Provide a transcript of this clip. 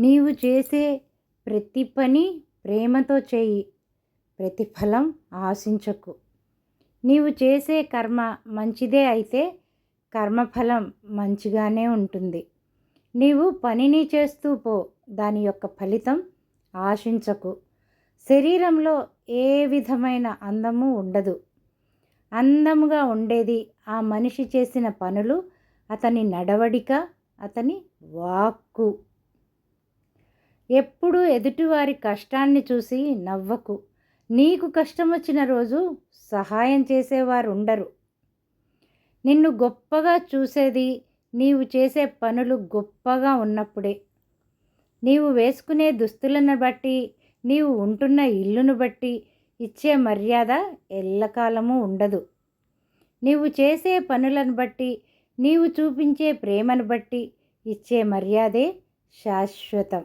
నీవు చేసే ప్రతి పని ప్రేమతో చేయి ప్రతిఫలం ఆశించకు. నీవు చేసే కర్మ మంచిదే అయితే కర్మఫలం మంచిగానే ఉంటుంది. నీవు పనిని చేస్తూ పో దాని యొక్క ఫలితం ఆశించకు. శరీరంలో ఏ విధమైన అందము ఉండదు. అందముగా ఉండేది ఆ మనిషి చేసిన పనులు అతని నడవడిక అతని వాక్కు. ఎప్పుడూ ఎదుటివారి కష్టాన్ని చూసి నవ్వకు. నీకు కష్టం వచ్చిన రోజు సహాయం చేసేవారు ఉండరు నిన్ను గొప్పగా చూసేది నీవు చేసే పనులు గొప్పగా ఉన్నప్పుడే. నీవు వేసుకునే దుస్తులను బట్టి నీవు ఉంటున్న ఇల్లును బట్టి ఇచ్చే మర్యాద ఎల్లకాలము ఉండదు. నీవు చేసే పనులను బట్టి నీవు చూపించే ప్రేమను బట్టి ఇచ్చే మర్యాదే శాశ్వతం.